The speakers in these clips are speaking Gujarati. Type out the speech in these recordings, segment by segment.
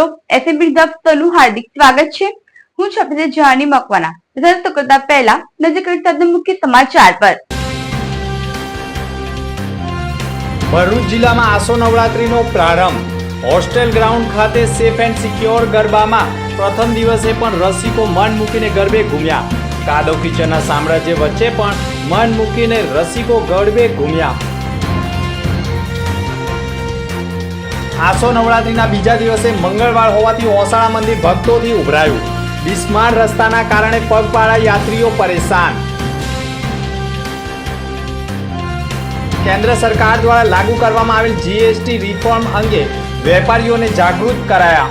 મિત્રો એસએમબી દફતરનું હાર્દિક સ્વાગત છે. હું છું આપણે સાથે મકવાના રજૂઆત કરતા પહેલા નજર કરી મુખ્ય સમાચાર પર. ભરૂચ જિલ્લામાં આસો નવરાત્રીનો પ્રારંભ. હોસ્ટેલ ગ્રાઉન્ડ ખાતે સેફ એન્ડ સિક્યોર ગરબામાં પ્રથમ દિવસે પણ રસિકો મન મૂકીને ગરબે ઘૂમ્યા. કાદવ કિચનના સામ્રાજ્ય વચ્ચે પણ મન મૂકીને રસિકો ગરબે ઘૂમ્યા. આસો નવરાત્રીના બીજા દિવસે મંગળવાર હોવાથી ઓસાળા મંદિર ભક્તોથી ઉભરાયું. બિસ્માર રસ્તાના કારણે પગપાળા યાત્રીઓ પરેશાન. કેન્દ્ર સરકાર દ્વારા લાગુ કરવામાં આવેલ જીએસટી રિફોર્મ અંગે વેપારીઓને જાગૃત કરાયા.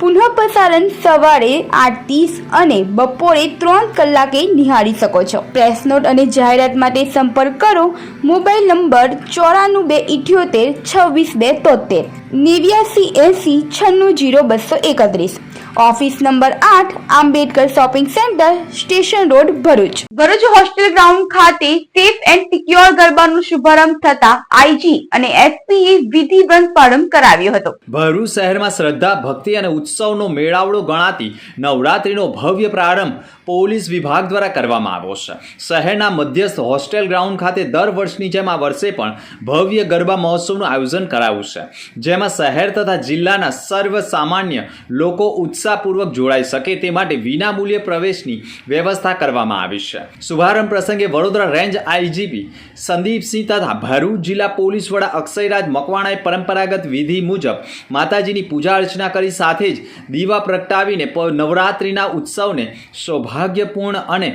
પુનઃ પ્રસારણ સવારે આઠ ત્રીસ અને બપોરે ત્રણ કલાકે નિહાળી શકો છો. પ્રેસ નોટ અને જાહેરાત માટે સંપર્ક કરો. મોબાઈલ નંબર ચોરાણું બે ઇઠ્યોતેર, છવ્વીસ બે તોતેર. નેવ્યાસી એંસી છન્નું જીરો બસો એકત્રીસ. ઓફિસ નંબર આઠ, Ambedkar shopping centre, station road, Bharuch. Bharuch hostel ground ખાતે સેફ એન્ડ સિક્યોર ગરબાનો શુભારંભ થતા આઈજી અને એસપીએ વિધિવંત પ્રારંભ કરાવ્યો હતો. ભરૂચ શહેરમાં શ્રદ્ધા, ભક્તિ અને ઉત્સવનો મેળાવડો ગણાતી નવરાત્રિનો ભવ્ય પ્રારંભ પોલીસ વિભાગ દ્વારા કરવામાં આવ્યો છે. શહેરના મધ્યસ્થ હોસ્ટેલ ગ્રાઉન્ડ ખાતે દર વર્ષની જેમ આ વર્ષે પણ ભવ્ય ગરબા મહોત્સવનું આયોજન કરાયું છે. જેમાં શહેર તથા જિલ્લાના સર્વ સામાન્ય લોકો ઉત્સાહપૂર્વક જોડાઈ શકે તે માટે વિનામૂલ્ય પ્રવેશની વ્યવસ્થા કરવામાં આવી છે. શુભારંભ પ્રસંગે વડોદરા રેન્જ આઈજીપી સંદીપસિંહ તથા ભરૂચ જિલ્લા પોલીસ વડા અક્ષયરાજ મકવાણાએ પરંપરાગત વિધિ મુજબ માતાજીની પૂજા અર્ચના કરી સાથે જ દીવા પ્રગટાવીને નવરાત્રિના ઉત્સવને સૌભાગ્યપૂર્ણ અને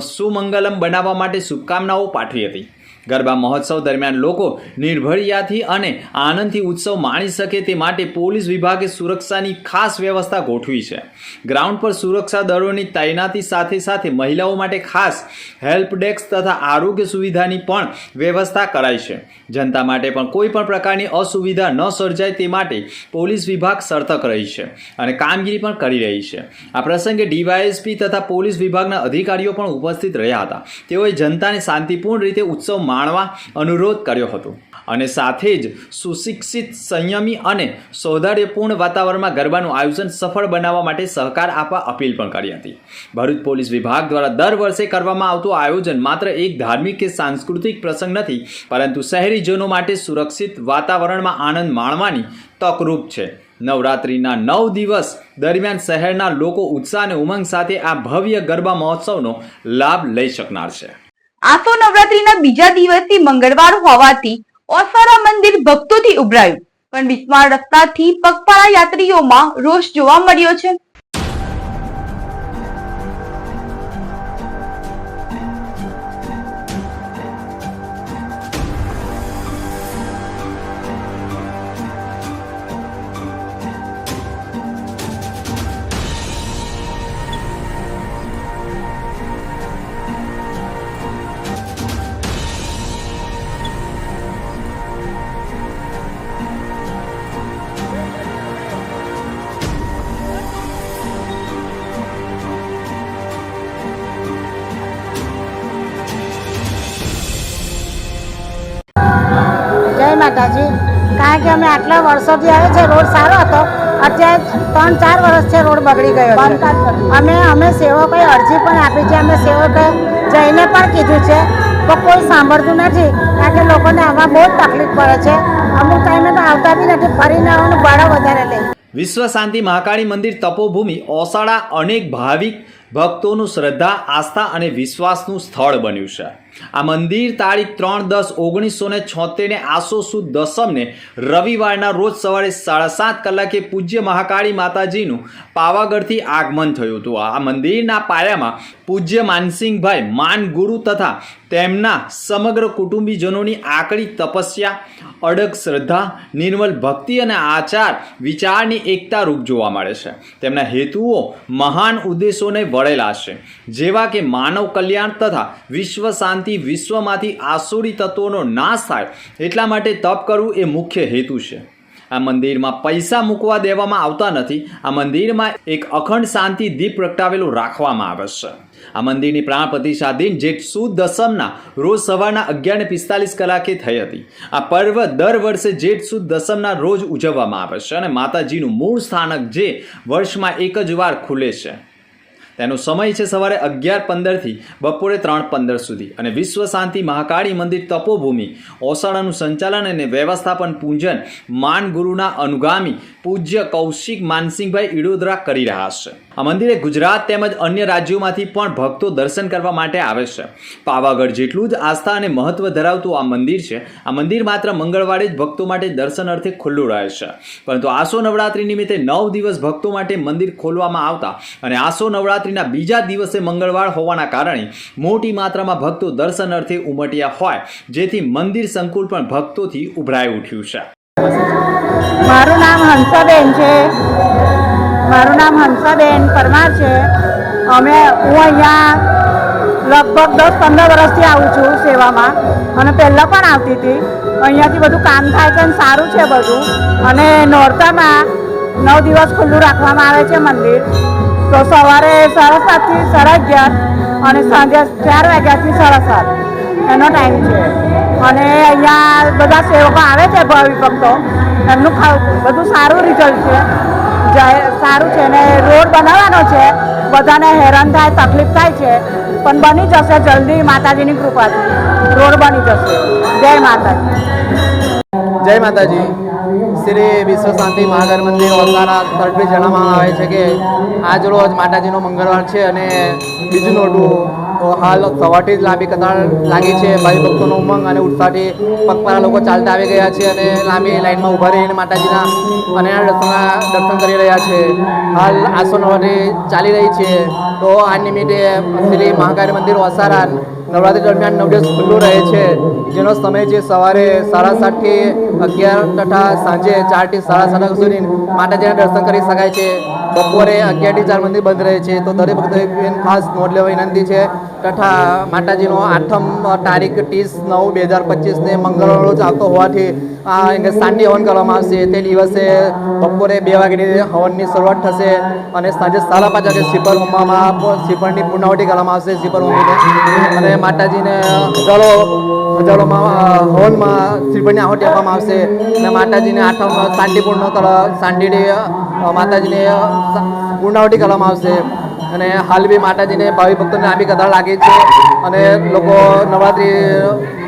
સુમંગલમ બનાવવા માટે શુભકામનાઓ પાઠવી હતી. ગરબા મહોત્સવ દરમિયાન લોકો નિર્ભરિયાથી અને આનંદથી ઉત્સવ માણી શકે તે માટે પોલીસ વિભાગે સુરક્ષાની ખાસ વ્યવસ્થા ગોઠવી છે. ગ્રાઉન્ડ પર સુરક્ષા દળોની તૈનાતી સાથે સાથે મહિલાઓ માટે ખાસ હેલ્પ ડેસ્ક તથા આરોગ્ય સુવિધાની પણ વ્યવસ્થા કરાઈ છે. જનતા માટે પણ કોઈ પણ પ્રકારની અસુવિધા ન સર્જાય તે માટે પોલીસ વિભાગ સર્તક રહી છે અને કામગીરી પણ કરી રહી છે. આ પ્રસંગે ડીવાયએસપી તથા પોલીસ વિભાગના અધિકારીઓ પણ ઉપસ્થિત રહ્યા હતા. તેઓએ જનતાને શાંતિપૂર્ણ રીતે ઉત્સવ માણવા અનુરોધ કર્યો હતો. અને સાથે જ સુશિક્ષિત, સંયમી અને સૌંદર્યપૂર્ણ વાતાવરણમાં ગરબાનું આયોજન સફળ બનાવવા માટે સહકાર આપવા અપીલ પણ કરી હતી. ભરૂચ પોલીસ વિભાગ દ્વારા દર વર્ષે કરવામાં આવતું આયોજન માત્ર એક ધાર્મિક કે સાંસ્કૃતિક પ્રસંગ નથી, પરંતુ શહેરીજનો માટે સુરક્ષિત વાતાવરણમાં આનંદ માણવાની તકરૂપ છે. નવરાત્રિના નવ દિવસ દરમિયાન શહેરના લોકો ઉત્સાહ અને ઉમંગ સાથે આ ભવ્ય ગરબા મહોત્સવનો લાભ લઈ શકનાર છે. આસો નવરાત્રીના બીજા દિવસથી મંગળવાર હોવાથી ઓસારા મંદિર ભક્તોથી ઉભરાયું. પણ બિસ્માર રસ્તાથી પગપાળા યાત્રીઓમાં રોષ જોવા મળ્યો છે. માતાજી કારણ કે અમે આટલા વર્ષોથી આવે છે રોડ સારો હતો. અત્યારે ત્રણ ચાર વર્ષ છે રોડ બગડી ગયો છે. અમે અમે સેવકોએ અરજી પણ આપી છે. અમે સેવકોએ જઈને પણ કીધું છે. તો કોઈ સાંભળતું નથી કારણ કે લોકોને આમાં બહુ તકલીફ પડે છે. અમુક ટાઈમે તો આવતા બી નથી ફરીને આવવાનું ભાડા વધારે લે. વિશ્વ શાંતિ મહાકાળી મંદિર તપોભૂમિ ઓસાડા અનેક ભાવિક ભક્તોનું શ્રદ્ધા, આસ્થા અને વિશ્વાસનું સ્થળ બન્યું છે. આ મંદિર તારીખ ત્રણ દસ ઓગણીસો ને છોતેરને આસો સુદ દસમને રવિવારના રોજ સવારે સાડા સાત કલાકે પૂજ્ય મહાકાળી માતાજીનું પાવાગઢથી આગમન થયું હતું. આ મંદિરના પાયામાં પૂજ્ય માનસિંહભાઈ માન ગુરુ તથા તેમના સમગ્ર કુટુંબીજનોની આકરી તપસ્યા, અડગ શ્રદ્ધા, નિર્મલ ભક્તિ અને આચાર વિચારની એકતા રૂપ જોવા મળે છે. તેમના હેતુઓ મહાન ઉદ્દેશોને વળેલા છે જેવા કે માનવ કલ્યાણ તથા વિશ્વ શાંતિ વિશ્વમાંથી આસુરી તત્વોનો નાશ થાય, એટલા માટે તપ કરવું એ મુખ્ય હેતુ છે. આ મંદિરમાં પૈસા મૂકવા દેવામાં આવતા નથી. આ મંદિરમાં એક અખંડ શાંતિ દીપ પ્રગટાવેલું રાખવામાં આવે છે. આ મંદિરની પ્રાણ પ્રતિષ્ઠાધીન જેઠ સુદ દસમના રોજ સવારના અગિયાર પિસ્તાલીસ કલાકે થઈ હતી. આ પર્વ દર વર્ષે જેઠ સુદ દસમના રોજ ઉજવવામાં આવે છે અને માતાજીનું મૂળ સ્થાનક જે વર્ષમાં એક જ વાર ખુલે છે. તેનો સમય છે સવારે અગિયાર પંદરથી બપોરે ત્રણ પંદર સુધી અને વિશ્વ શાંતિ મહાકાળી મંદિર તપોભૂમિ, ઓસાળાનું સંચાલન અને વ્યવસ્થાપન પૂજન માન ગુરુના અનુગામી પૂજ્ય કૌશિક માનસિંહભાઈ ઈડોદરા કરી રહ્યા છે. આ મંદિરે ગુજરાત તેમજ અન્ય રાજ્યોમાંથી પણ ભક્તો દર્શન કરવા માટે આવે છે. પાવાગઢ જેટલું જ આસ્થા અને મહત્વ ધરાવતું આ મંદિર છે, આ મંદિર માત્ર મંગળવારે જ ભક્તો માટે દર્શન અર્થે ખુલ્લું રહે છે. પરંતુ આસો નવરાત્રી નિમિત્તે નવ દિવસ ભક્તો માટે મંદિર ખોલવામાં આવતા અને આસો નવરાત્રીના બીજા દિવસે મંગળવાર હોવાના કારણે મોટી માત્રામાં ભક્તો દર્શન અર્થે ઉમટ્યા હોય, જેથી મંદિર સંકુલ પણ ભક્તોથી ઉભરાઈ ઉઠ્યું છે. મારું નામ હંસાબેન છે. મારું નામ હંસાબેન પરમાર છે. અમે, હું અહીંયા લગભગ દસ પંદર વર્ષથી આવું છું સેવામાં. અને પહેલાં પણ આવતી હતી. અહીંયાથી બધું કામ થાય છે અને સારું છે બધું. અને નોરતામાં નવ દિવસ ખુલ્લું રાખવામાં આવે છે મંદિર. તો સવારે સાડા સાતથી સાડા અગિયાર અને સાંજે ચાર વાગ્યાથી સાડા સાત. એનો ટાઈમ છે. અને અહીંયા બધા સેવકો આવે છે ભાવિ ભક્તો એમનું બધું સારું રિઝલ્ટ છે. સારું છે ને રોડ બનાવવાનો છે. બધાને હેરાન થાય, તકલીફ થાય છે. પણ બની જશે જલ્દી માતાજીની કૃપાથી. રોડ બની જશે. જય માતાજી. જય માતાજી. શ્રી વિશ્વ શાંતિ મહાગર મંદિર ઓલકારા તરફે જણાવવામાં આવે છે કે આજ રોજ માતાજીનો મંગળવાર છે અને બીજું નોટું, તો હાલ સવારથી જ લાંબી કતાર લાગી છે. ભાઈ ભક્તોનો ઉમંગ અને ઉત્સાહથી પગપાળા લોકો ચાલતા આવી ગયા છે અને લાંબી લાઈનમાં ઊભા રહીને માતાજીના અને દર્શનના દર્શન કરી રહ્યા છે. હાલ આસો નવરાત્રી ચાલી રહી છે. તો આ નિમિત્તે શ્રી મહાકાળી મંદિર વસારા નવરાત્રી દરમિયાન નવ દિવસ ખુલ્લું રહે છે. જેનો સમય છે સવારે સાડા સાતથી અગિયાર તથા સાંજે ચારથી સાડા સાત સુધી માતાજીના દર્શન કરી શકાય છે. બપોરે અગિયારથી ચાર મંદિર બંધ રહે છે. તો દરેક ભક્તોએ ખાસ નોંધ લેવા વિનંતી છે. તથા માતાજીનો આઠમ તારીખ ત્રીસ નવ બે હજાર પચીસને મંગળવાર રોજ આવતો હોવાથી આ એને સાંજે હવન કરવામાં આવશે. તે દિવસે બપોરે બે વાગ્યાની હવનની શરૂઆત થશે અને સાંજે સાડા પાંચ વાગે શ્રીફળ હોમવામાં શ્રીફળની પૂર્ણાવટી કરવામાં આવશે. શ્રીફળ હોમીને અને માતાજીને જળો જળોમાં હોનમાં શ્રીપણની શ્રીફળની આપવામાં આવશે. અને માતાજીને આઠમ કર શાંતિથી અ, માતાજીને પૂર્ણાવટી કરવામાં આવશે. અને હાલ બી માતાજીને ભાવિ ભક્તોને આવી કથા લાગી છે. અને લોકો નવરાત્રિ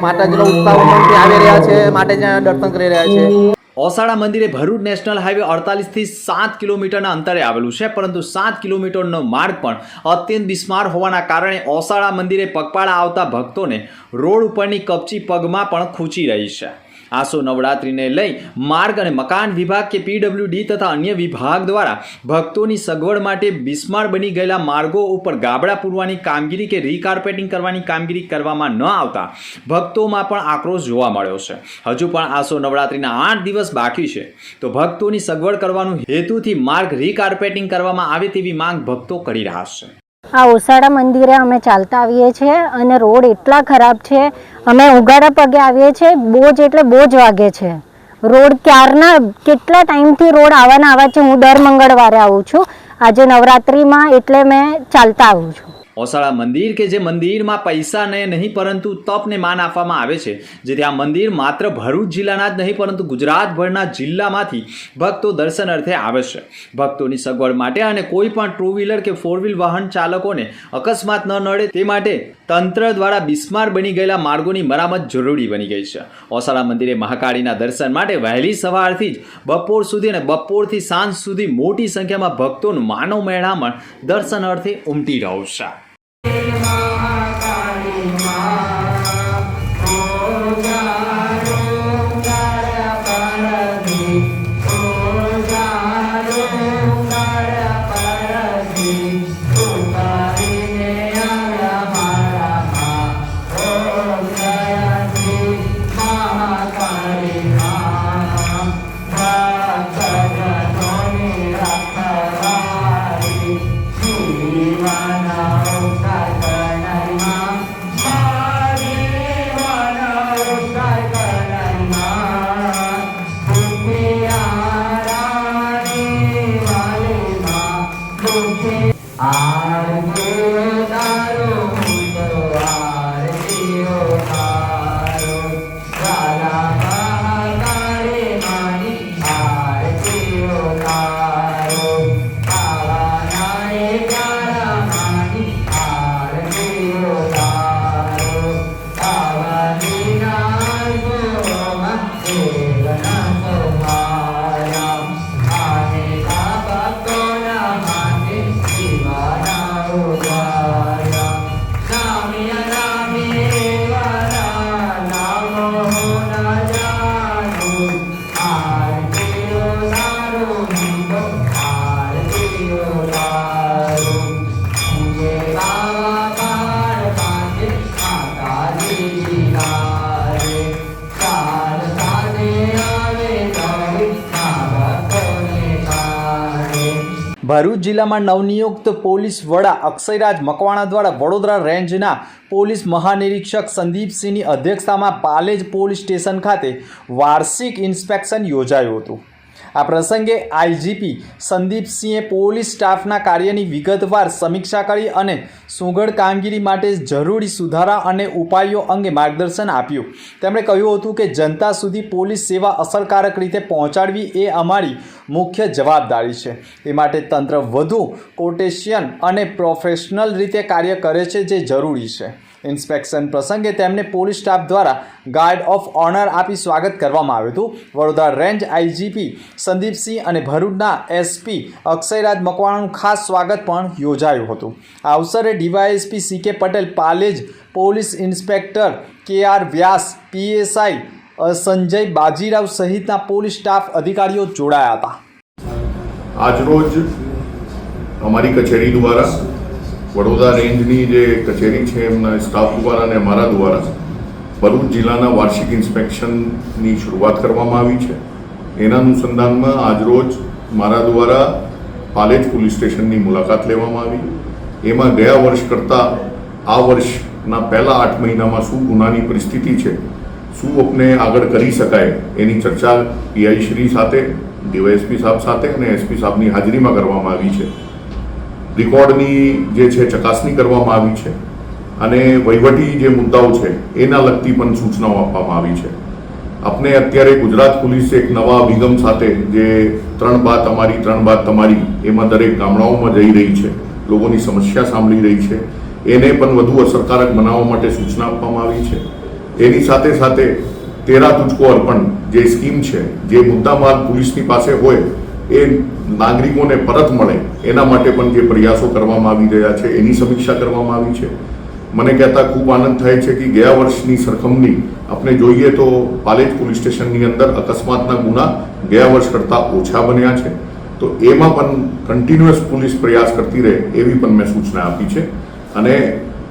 માતાજીનો ઉત્સાહ આવી રહ્યા છે. માતાજીના દર્શન કરી રહ્યા છે. ઓસાડા મંદિરે ભરૂચ નેશનલ હાઈવે અડતાલીસથી સાત કિલોમીટરના અંતરે આવેલું છે, પરંતુ સાત કિલોમીટરનો માર્ગ પણ અત્યંત બિસ્માર હોવાના કારણે ઓસાળા મંદિરે પગપાળા આવતા ભક્તોને રોડ ઉપરની કપચી પગમાં પણ ખૂંચી રહી છે. આસો નવરાત્રિને લઈ માર્ગ અને મકાન વિભાગ કે પીડબ્લ્યુડી તથા અન્ય વિભાગ દ્વારા ભક્તોની સગવડ માટે બિસ્માર બની ગયેલા માર્ગો ઉપર ગાબડા પૂરવાની કામગીરી કે રીકાર્પેટિંગ કરવાની કામગીરી કરવામાં ન આવતા ભક્તોમાં પણ આક્રોશ જોવા મળ્યો છે. હજુ પણ આસો નવરાત્રિના આઠ દિવસ બાકી છે. તો ભક્તોની સગવડ કરવાનું હેતુથી માર્ગ રીકાર્પેટિંગ કરવામાં આવે તેવી માંગ ભક્તો કરી રહ્યા છે. આ ઓસાડા મંદિરે અમે ચાલતા આવીએ છીએ અને રોડ એટલા ખરાબ છે, અમે ઉગાડા પગે આવીએ છીએ, બોજ એટલે બોજ વાગે છે. રોડ ક્યારના, કેટલા ટાઈમથી રોડ આવવાના આવા છે હું દર મંગળવારે આવું છું. આજે નવરાત્રિમાં એટલે મેં ચાલતા આવું છું. ઓસાળા મંદિર કે જે મંદિરમાં પૈસાને નહીં પરંતુ તપને માન આપવામાં આવે છે. જેથી આ મંદિર માત્ર ભરૂચ જિલ્લાના જ નહીં, પરંતુ ગુજરાતભરના જિલ્લામાંથી ભક્તો દર્શન અર્થે આવે છે. ભક્તોની સગવડ માટે અને કોઈ પણ ટુ વ્હીલર કે ફોર વ્હીલ વાહન ચાલકોને અકસ્માત ન નડે તે માટે તંત્ર દ્વારા બિસ્માર બની ગયેલા માર્ગોની મરામત જરૂરી બની ગઈ છે. ઓસાળા મંદિરે મહાકાળીના દર્શન માટે વહેલી સવારથી જ બપોર સુધી અને બપોરથી સાંજ સુધી મોટી સંખ્યામાં ભક્તોનું માનવ મેળામણ દર્શન અર્થે ઉમટી રહ્યું છે. ભરૂચ જિલ્લામાં નવનિયુક્ત પોલીસ વડા અક્ષયરાજ મકવાણા દ્વારા વડોદરા રેન્જના પોલીસ મહાનિરીક્ષક સંદીપસિંહની અધ્યક્ષતામાં પાલેજ પોલીસ સ્ટેશન ખાતે વાર્ષિક ઇન્સ્પેક્શન યોજાયું હતું. આ પ્રસંગે આઈજીપી સંદીપસિંહે પોલીસ સ્ટાફના કાર્યની વિગતવાર સમીક્ષા કરી અને સુઘડ કામગીરી માટે જરૂરી સુધારા અને ઉપાયો અંગે માર્ગદર્શન આપ્યું. તેમણે કહ્યું હતું કે જનતા સુધી પોલીસ સેવા અસરકારક રીતે પહોંચાડવી એ અમારી મુખ્ય જવાબદારી છે. એ માટે તંત્ર વધુ કોટેશિયન અને પ્રોફેશનલ રીતે કાર્ય કરે છે જે જરૂરી છે. ઇન્સ્પેક્શન પ્રસંગે તેમને પોલીસ સ્ટાફ દ્વારા ગાર્ડ ઓફ ઓનર આપી સ્વાગત કરવામાં આવ્યું હતું. વડોદરા રેન્જ આઈજીપી સંદીપસિંહ અને ભરૂચના એસપી અક્ષયરાજ મકવાણાનું ખાસ સ્વાગત પણ યોજાયું હતું. આ અવસરે D Y S P C K Patel, Palej police inspector K R Vyas, P S I Sanjay Bajirao સહિતના પોલીસ સ્ટાફ અધિકારીઓ જોડાયા હતા. આજરોજ અમારી કચેરી દ્વારા વડોદરા રેન્જની જે કચેરી છે, એમના સ્ટાફ દ્વારા અને અમારા દ્વારા ભરૂચ જિલ્લાના વાર્ષિક ઇન્સ્પેક્શનની શરૂઆત કરવામાં આવી છે. એના અનુસંધાનમાં આજરોજ મારા દ્વારા પાલેજ પોલીસ સ્ટેશનની મુલાકાત લેવામાં આવી. એમાં ગયા વર્ષ કરતાં આ વર્ષના પહેલા આઠ મહિનામાં શું ગુનાની પરિસ્થિતિ છે, શું આપણે આગળ કરી શકાય એની ચર્ચા પીઆઈ શ્રી સાથે, ડીવાયએસપી સાહેબ સાથે અને એસપી સાહેબની હાજરીમાં કરવામાં આવી છે. રેકોર્ડની જે છે, ચકાસણી કરવામાં આવી છે અને વહીવટી જે મુદ્દાઓ છે, એના લગતી પણ સૂચનાઓ આપવામાં આવી છે. આપણે અત્યારે ગુજરાત પોલીસ એક નવા અભિગમ સાથે જે ત્રણ બાદ અમારી, ત્રણ બાદ તમારી, એમાં દરેક ગામડાઓમાં જઈ રહી છે, લોકોની સમસ્યા સાંભળી રહી છે. એને પણ વધુ અસરકારક બનાવવા માટે સૂચના આપવામાં આવી છે. એની સાથે સાથે તેરા તુચકો અર્પણ જે સ્કીમ છે, જે મુદ્દામાલ પોલીસની પાસે હોય એ નાગરિકોને પરત મળે, એના માટે પણ જે પ્રયાસો કરવામાં આવી રહ્યા છે, એની સમીક્ષા કરવામાં આવી છે. મને કહેતા ખૂબ આનંદ થાય છે કે ગયા વર્ષની સરખામણી આપણે જોઈએ તો પાલેજ પોલીસ સ્ટેશનની અંદર અકસ્માતના ગુના ગયા વર્ષ કરતાં ઓછા બન્યા છે. તો એમાં પણ કન્ટિન્યુઅસ પોલીસ પ્રયાસ કરતી રહે એવી પણ મેં સૂચના આપી છે. અને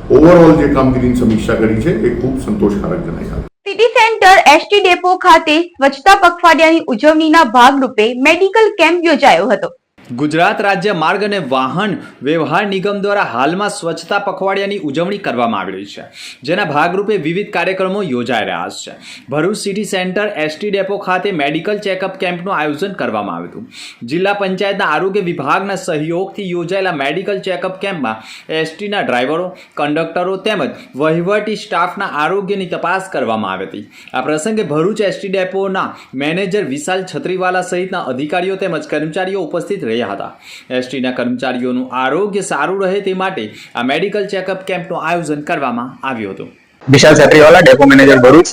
ઓવરઓલ જે કામગીરીની સમીક્ષા કરી છે, એ ખૂબ સંતોષકારક જણાઈ સિટી સેન્ટર એસટી ડેપો ખાતે સ્વચ્છતા પખવાડિયાની ઉજવણીના ભાગરૂપે મેડિકલ કેમ્પ યોજાયો હતો. ગુજરાત રાજ્ય માર્ગ અને વાહન વ્યવહાર નિગમ દ્વારા હાલમાં સ્વચ્છતા પખવાડિયાની ઉજવણી કરવામાં આવી રહી છે, જેના ભાગરૂપે વિવિધ કાર્યક્રમો યોજાઈ રહ્યા છે. Bharuch city centre S T depot ખાતે મેડિકલ ચેકઅપ કેમ્પનું આયોજન કરવામાં આવ્યું હતું. જિલ્લા પંચાયતના આરોગ્ય વિભાગના સહયોગથી યોજાયેલા મેડિકલ ચેકઅપ કેમ્પમાં એસટીના ડ્રાઈવરો, કંડક્ટરો તેમજ વહીવટી સ્ટાફના આરોગ્યની તપાસ કરવામાં આવી હતી. આ પ્રસંગે ભરૂચ એસટી ડેપોના મેનેજર વિશાલ છત્રીવાલા સહિતના અધિકારીઓ તેમજ કર્મચારીઓ ઉપસ્થિત રહ્યા હતા. એસટીના કર્મચારીઓનું આરોગ્ય સારું રહે તે માટે આ મેડિકલ ચેકઅપ કેમ્પનું આયોજન કરવામાં આવ્યું હતું. Vishal Chhatriwala, depot manager Bharuch.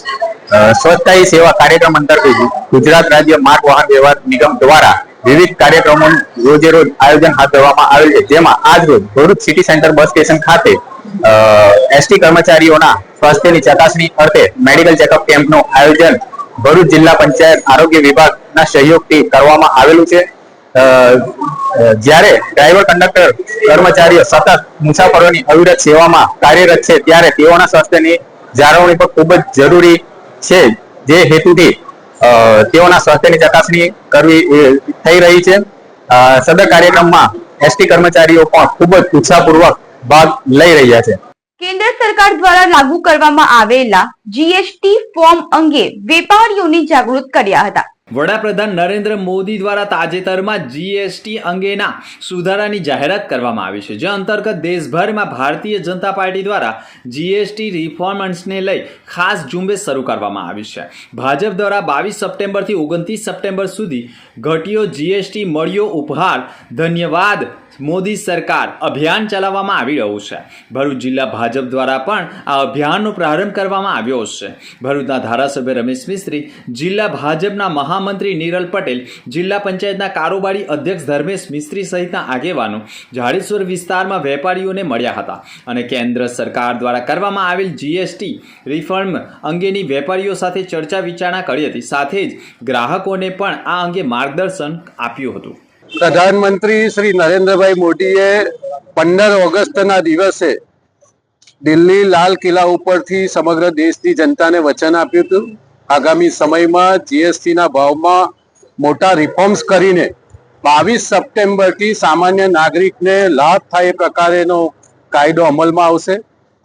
સ્વચ્છતા સેવા કાર્યક્રમ અંતર્ગત ગુજરાત રાજ્ય માર્ગ વાહન વ્યવહાર નિગમ દ્વારા વિવિધ કાર્યક્રમો રોજે રોજ આયોજન હાથ ધરવામાં આવેલ છે. જેમાં આજ રોજ Bharuch city centre bus station ખાતે એસટી કર્મચારીઓના સ્વાસ્થ્યની ચકાસણી અર્થે મેડિકલ ચેકઅપ કેમ્પનું આયોજન ભરૂચ જિલ્લા પંચાયત આરોગ્ય વિભાગના સહયોગથી કરવામાં આવેલું છે. જ્યારે ડ્રાઈવર કંડક્ટર કર્મચારીઓ સતત મુસાફરોની અવિરત સેવામાં કાર્યરત છે, ત્યારે તેઓના સ્વાસ્થ્યની જાળવણી પણ ખૂબ જ જરૂરી છે. જે હેતુથી તેઓના સ્વાસ્થ્યની ચકાસણી કરવી થઈ રહી છે. સદર કાર્યક્રમમાં એસટી કર્મચારીઓ પણ ખૂબ જ ઉત્સાહપૂર્વક ભાગ લઈ રહ્યા છે. કેન્દ્ર સરકાર દ્વારા લાગુ કરવામાં આવેલા જીએસટી ફોર્મ અંગે વેપારીઓને જાગૃત કર્યા હતા. વડાપ્રધાન નરેન્દ્ર મોદી દ્વારા તાજેતરમાં જીએસટી અંગેના સુધારાની જાહેરાત કરવામાં આવી છે, જે અંતર્ગત દેશભરમાં ભારતીય જનતા પાર્ટી દ્વારા જીએસટી રિફોર્મ્સને લઈ ખાસ ઝુંબેશ શરૂ કરવામાં આવી છે. ભાજપ દ્વારા બાવીસ સપ્ટેમ્બરથી ઓગણત્રીસ સપ્ટેમ્બર સુધી ઘટ્યો જીએસટી મળ્યો ઉપહાર, ધન્યવાદ, મોદી સરકાર અભિયાન ચલાવવામાં આવી રહ્યું છે. ભરૂચ જિલ્લા ભાજપ દ્વારા પણ આ અભિયાનનો પ્રારંભ કરવામાં આવ્યો છે. ભરૂચના ધારાસભ્ય રમેશ મિસ્ત્રી જિલ્લા ભાજપના મહામંત્રી નિરલ પટેલ, જિલ્લા પંચાયતના કારોબારી અધ્યક્ષ ધર્મેશ મિસ્ત્રી સહિતના આગેવાનો જાડેશ્વર વિસ્તારમાં વેપારીઓને મળ્યા હતા અને કેન્દ્ર સરકાર દ્વારા કરવામાં આવેલ જીએસટી રિફંડ અંગેની વેપારીઓ સાથે ચર્ચા વિચારણા કરી હતી. સાથે જ ગ્રાહકોને પણ આ અંગે માર્ગદર્શન આપ્યું હતું. પ્રધાનમંત્રી શ્રી નરેન્દ્રભાઈ મોદીએ પંદર ઓગસ્ટના દિવસે દિલ્હી લાલ કિલ્લા ઉપરથી સમગ્ર દેશની જનતાને વચન આપ્યું હતું. આગામી સમયમાં જીએસટીના ભાવમાં મોટા રિફોર્મ્સ કરીને બાવીસ સપ્ટેમ્બરથી સામાન્ય નાગરિકને લાભ થાય એ પ્રકારેનો કાયદો અમલમાં આવશે.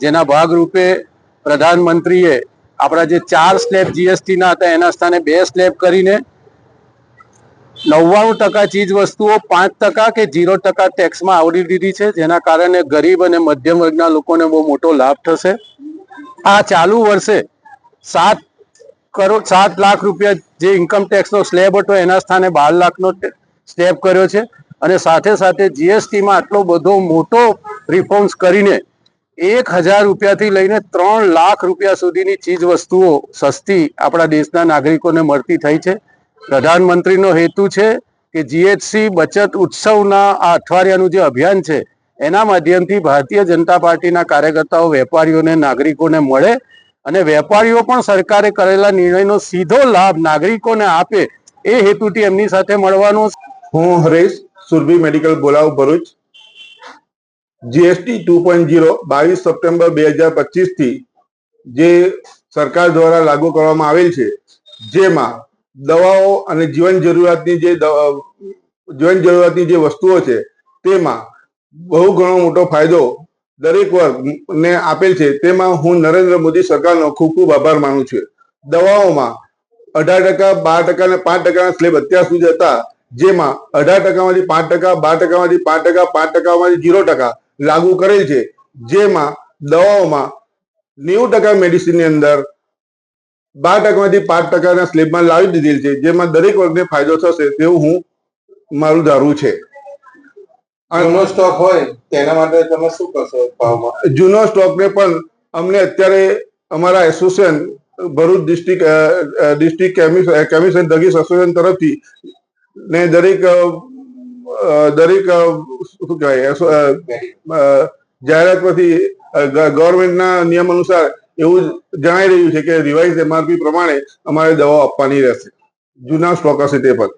જેના ભાગરૂપે પ્રધાનમંત્રીએ આપણા જે ચાર સ્લેબ જીએસટીના હતા, એના સ્થાને બે સ્લેબ કરીને નવ્વાણું ટકા ચીજ વસ્તુઓ પાંચ ટકા કે ઝીરો ટકા ટેક્સમાં આવરી દીધી છે, જેના કારણે ગરીબ અને મધ્યમ વર્ગના લોકોને બહુ મોટો લાભ થશે. આ ચાલુ વર્ષે સાત કરોડ સાત લાખ રૂપિયા જે ઇન્કમ ટેક્સનો સ્લેબ હતો, એના સ્થાને બાર લાખનો સ્લેબ કર્યો છે. અને સાથે સાથે જીએસટીમાં આટલો બધો મોટો રિફોર્મ્સ કરીને એક હજાર રૂપિયાથી લઈને ત્રણ લાખ રૂપિયા સુધીની ચીજ વસ્તુઓ સસ્તી આપણા દેશના નાગરિકોને મળતી થઈ છે. પ્રધાનમંત્રીનો હેતુ છે કે જીએચસી બચત ઉત્સવના આ અઠવાડિયાનું જે અભિયાન છે, એના માધ્યમથી ભારતીય જનતા પાર્ટીના કાર્યકર્તાઓ, વેપારીઓને, નાગરિકોને મળે અને વેપારીઓ પણ સરકારે કરેલા નિર્ણયનો સીધો લાભ નાગરિકોને આપે એ હેતુથી એમની સાથે મળવાનો હું હરેશ સુરભી મેડિકલ બોલાવ Bharuch. G S T two point zero બાવીસ સપ્ટેમ્બર બે હજાર પચીસથી જે સરકાર દ્વારા લાગુ કરવામાં આવેલ છે, જેમાં દવાઓ અને જીવન જરૂરિયાતની જે જીવન જરૂરિયાતની જે વસ્તુઓ છે, તેમાં બહુ ઘણો મોટો ફાયદો દરેક વર્ગ ને આપેલ છે, તેમાં હું નરેન્દ્ર મોદી સરકારનો ખૂબ ખૂબ આભાર માનું છું. દવાઓમાં અઢાર ટકા, બાર ટકા અને પાંચ ટકાના સ્લેબ અત્યાર સુધી હતા, જેમાં અઢાર ટકામાંથી પાંચ ટકા, બાર ટકામાંથી પાંચ ટકા, પાંચ ટકામાંથી ઝીરો ટકા લાગુ કરેલ છે, જેમાં દવાઓમાં નેવું ટકા મેડિસિનની અંદર, બાર ટકામાંથી પાંચ ટકાના સ્લેબમાં લાવી દીધેલ છે, જેમાં દરેક વર્ગને ફાયદો થશે તેવું હું મારું ધારવું છે. જૂનો સ્ટોક હોય તેના માટે તમે શું કરશો ભાવમાં? જૂનો સ્ટોકને પણ અમને અત્યારે અમારા association Bharuch district district chemist druggist association તરફથી ને દરેક દરેક શું કહેવાય જાહેરાત પરથી ગવર્મેન્ટના નિયમ અનુસાર એવું જણાઈ રહ્યું છે કે રિવાઇઝ એમઆરપી પ્રમાણે અમારે દવાઓ આપવાની રહેશે. જૂના સ્ટોક હશે તે પણ.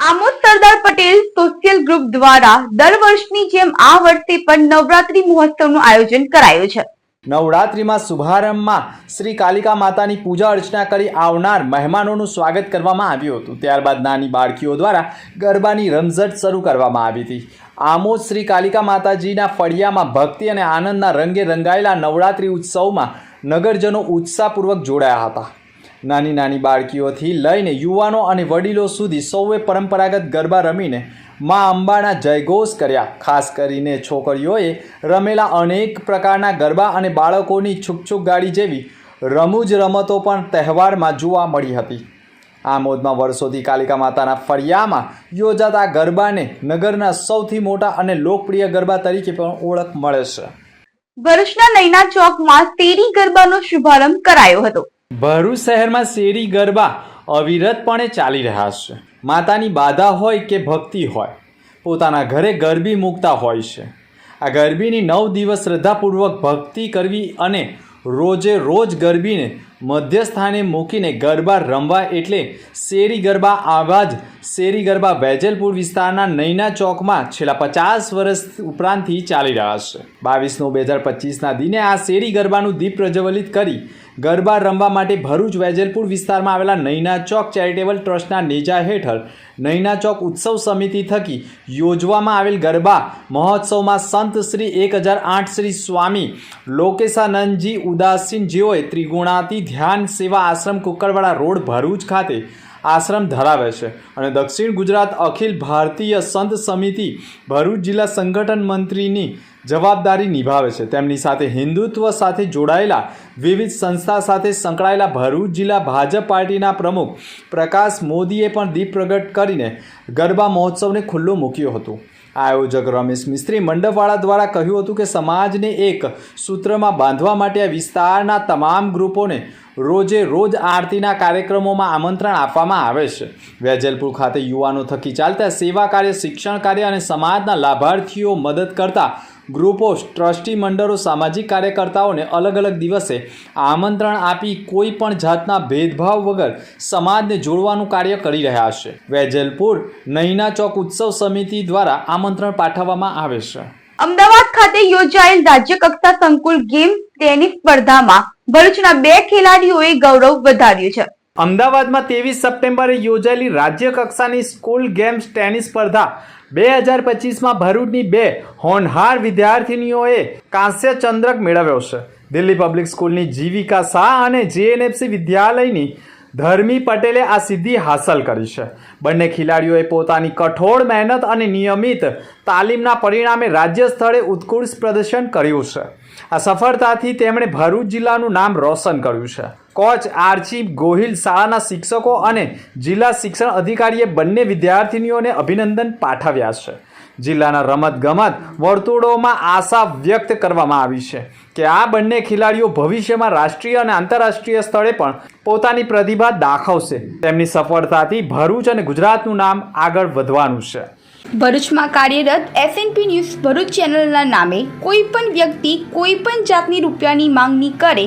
આમોદ સરદાર પટેલ સોશિયલ ગ્રુપ દ્વારા દર વર્ષની જેમ આ વર્ષે પણ નવરાત્રી મહોત્સવનું આયોજન કરાયું છે. નવરાત્રિમાં શુભારંભમાં શ્રી કાલિકા માતાની પૂજા અર્ચના કરી આવનાર મહેમાનોનું સ્વાગત કરવામાં આવ્યું હતું. ત્યારબાદ નાની બાળકીઓ દ્વારા ગરબાની રમઝટ શરૂ કરવામાં આવી હતી. આમોદ શ્રી કાલિકા માતાજીના ફળિયામાં ભક્તિ અને આનંદના રંગે રંગાયેલા નવરાત્રિ ઉત્સવમાં નગરજનો ઉત્સાહપૂર્વક જોડાયા હતા. નાની નાની બાળકીઓથી લઈને યુવાનો અને વડીલો સુધી સૌએ પરંપરાગત ગરબા રમીને મા અંબાના જયઘોષ કર્યા. ખાસ કરીને છોકરીઓએ રમેલા અનેક પ્રકારના ગરબા અને બાળકોની છૂકછૂક ગાડી જેવી રમૂજ રમતો પણ તહેવારમાં જોવા મળી હતી. આમોદમાં વર્ષોથી કાલિકા માતાના ફળિયામાં યોજાતા ગરબાને નગરના સૌથી મોટા અને લોકપ્રિય ગરબા તરીકે પણ ઓળખ મળે છે. ભરૂચના નૈના ચોકમાં તેરી ગરબાનો શુભારંભ કરાયો હતો. ભરૂચ શહેરમાં શેરી ગરબા અવિરતપણે ચાલી રહ્યા છે. માતાની બાધા હોય કે ભક્તિ હોય, પોતાના ઘરે ગરબી મૂકતા હોય છે. આ ગરબીની નવ દિવસ શ્રદ્ધાપૂર્વક ભક્તિ કરવી અને રોજે રોજ ગરબીને મધ્યસ્થાને મૂકીને ગરબા રમવા એટલે શેરી ગરબા આવા જ શેરી ગરબા વેજલપુર વિસ્તારના નૈના ચોકમાં છેલ્લા પચાસ વર્ષ ઉપરાંતથી ચાલી રહ્યા છે. બાવીસ નવ બે હજાર પચીસના દિને આ શેરી ગરબાનું દીપ પ્રજ્વલિત કરી ગરબા રમવા માટે ભરૂચ વેજલપુર વિસ્તારમાં આવેલા નૈના ચોક ચેરિટેબલ ટ્રસ્ટના નેજા હેઠળ નૈના ચોક ઉત્સવ સમિતિ થકી યોજવામાં આવેલ ગરબા મહોત્સવમાં સંત શ્રી એક હજાર આઠ શ્રી સ્વામી લોકેશાનંદજી ઉદાસીન જેઓએ ત્રિગુણાતી ધ્યાન સેવા આશ્રમ કુકરવાડા રોડ ભરૂચ ખાતે આશ્રમ ધરાવે છે અને દક્ષિણ ગુજરાત અખિલ ભારતીય સંત સમિતિ ભરૂચ જિલ્લા સંગઠન મંત્રીની જવાબદારી નિભાવે છે. તેમની સાથે હિન્દુત્વ સાથે જોડાયેલા વિવિધ સંસ્થા સાથે સંકળાયેલા ભરૂચ જિલ્લા ભાજપ પાર્ટીના પ્રમુખ પ્રકાશ મોદીએ પણ દીપ પ્રગટ કરીને ગરબા મહોત્સવને ખુલ્લો મૂક્યો હતો. આયોજક રમેશ મિસ્ત્રી મંડપવાળા દ્વારા કહ્યું હતું કે સમાજને એક સૂત્રમાં બાંધવા માટે આ વિસ્તારના તમામ ગ્રુપોને રોજે રોજ આરતીના કાર્યક્રમોમાં આમંત્રણ આપવામાં આવે છે. વેજલપુર ખાતે યુવાનો થકી ચાલતા સેવા કાર્ય, શિક્ષણ કાર્ય અને સમાજના લાભાર્થીઓ મદદ કરતા ગ્રુપો ટ્રસ્ટી મંડળો સામાજિક કાર્યકર્તાઓને અલગ અલગ દિવસે આમંત્રણ આપી કોઈ પણ જાતના ભેદભાવ વગર સમાજને જોડવાનું કાર્ય કરી રહ્યા છે. વેજલપુર નૈના ચોક ઉત્સવ સમિતિ દ્વારા આમંત્રણ પાઠવવામાં આવે છે. અમદાવાદ ખાતે યોજાયેલ રાજ્ય કક્ષા સંકુલ ગેમ ટેનિસ સ્પર્ધામાં ભરૂચના બે ખેલાડીઓએ ગૌરવ વધાર્યું છે. અમદાવાદમાં ત્રેવીસ સપ્ટેમ્બરે યોજાયેલી રાજ્ય કક્ષાની સ્કૂલ ગેમ્સ ટેનિસ સ્પર્ધા બે હજાર પચીસમાં ભરૂચની બે હોનહાર વિદ્યાર્થિનીઓએ કાંસ્ય ચંદ્રક મેળવ્યો છે. દિલ્હી પબ્લિક સ્કૂલની જીવિકા શાહ અને જેએનએફસી વિદ્યાલયની ધર્મી પટેલે આ સિદ્ધિ હાંસલ કરી છે. બંને ખેલાડીઓએ પોતાની કઠોર મહેનત અને નિયમિત તાલીમના પરિણામે રાજ્ય સ્થળે ઉત્કૃષ્ટ પ્રદર્શન કર્યું છે. આ સફળતાથી તેમણે ભરૂચ જિલ્લાનું નામ રોશન કર્યું છે. કોચ આર્ચી ગોહિલ શાળાના શિક્ષકો અને જિલ્લા શિક્ષણ અધિકારીએ બંને વિદ્યાર્થીનીઓને અભિનંદન પાઠવ્યા છે. જિલ્લાના રમતગમત વર્તુળોમાં આશા વ્યક્ત કરવામાં આવી છે કે આ બંને ખેલાડીઓ ભવિષ્યમાં રાષ્ટ્રીય અને આંતરરાષ્ટ્રીય સ્થળે પણ પોતાની પ્રતિભા દાખવશે. તેમની સફળતાથી ભરૂચ અને ગુજરાતનું નામ આગળ વધવાનું છે. ભરૂચમાં કાર્યરત એસએનપી ન્યૂઝ ભરૂચ ચેનલના નામે કોઈ પણ વ્યક્તિ કોઈ પણ જાતની રૂપિયાની માંગણી કરે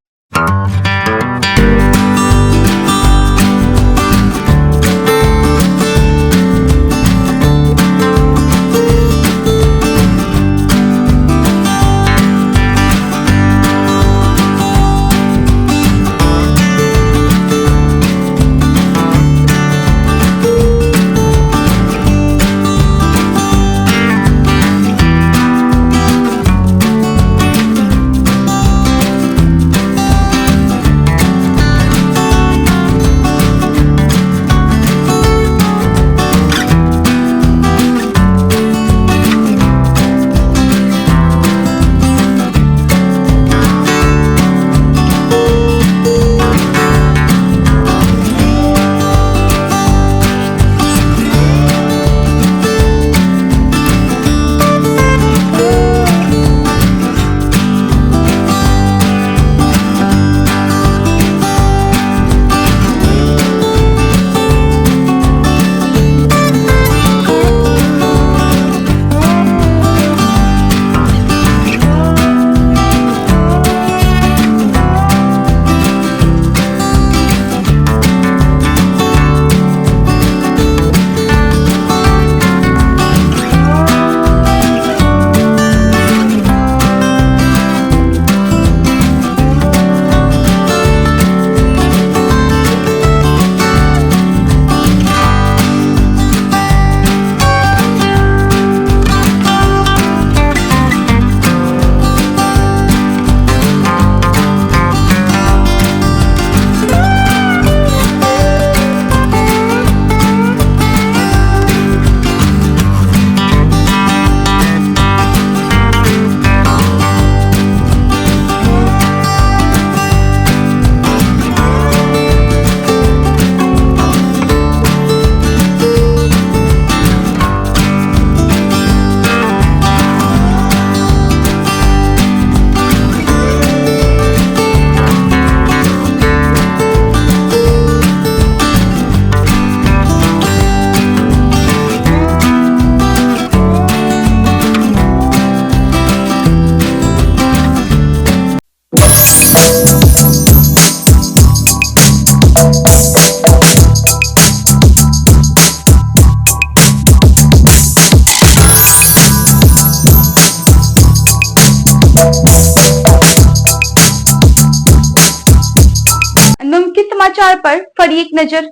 એક નજર.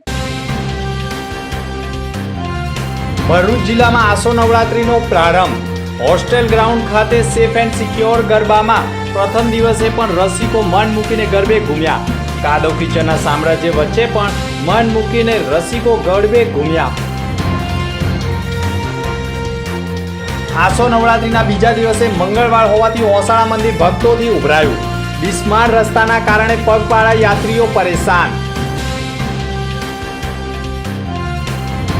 ભરૂચ જિલ્લામાં આસો નવરાત્રીનો પ્રારંભ. હોસ્ટેલ ગ્રાઉન્ડ ખાતે સેફ એન્ડ સિક્યોર ગરબામાં પ્રથમ દિવસે પણ રસિકો મન મૂકીને ગરબે ઘૂમ્યા. કાદવ કિચનના સામ્રાજ્ય વચ્ચે પણ મન મૂકીને રસિકો ગરબે ઘૂમ્યા. આસો નવરાત્રીના બીજા દિવસે મંગળવાર હોવાથી ઓસાળા મંદિર ભક્તોથી ઉભરાયું. બિસ્માર રસ્તાના કારણે પગપાળા યાત્રીઓ પરેશાન.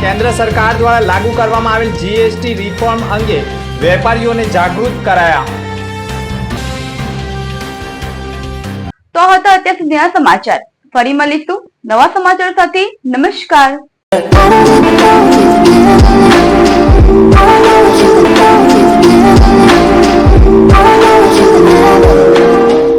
કેન્દ્ર સરકાર દ્વારા લાગુ કરવામાં આવેલ જીએસટી રિફોર્મ અંગે વેપારીઓને જાગૃત કરાયા. તો હતા અત્યાર સુધીના સમાચાર. ફરી મળીશું નવા સમાચાર સાથે. નમસ્કાર.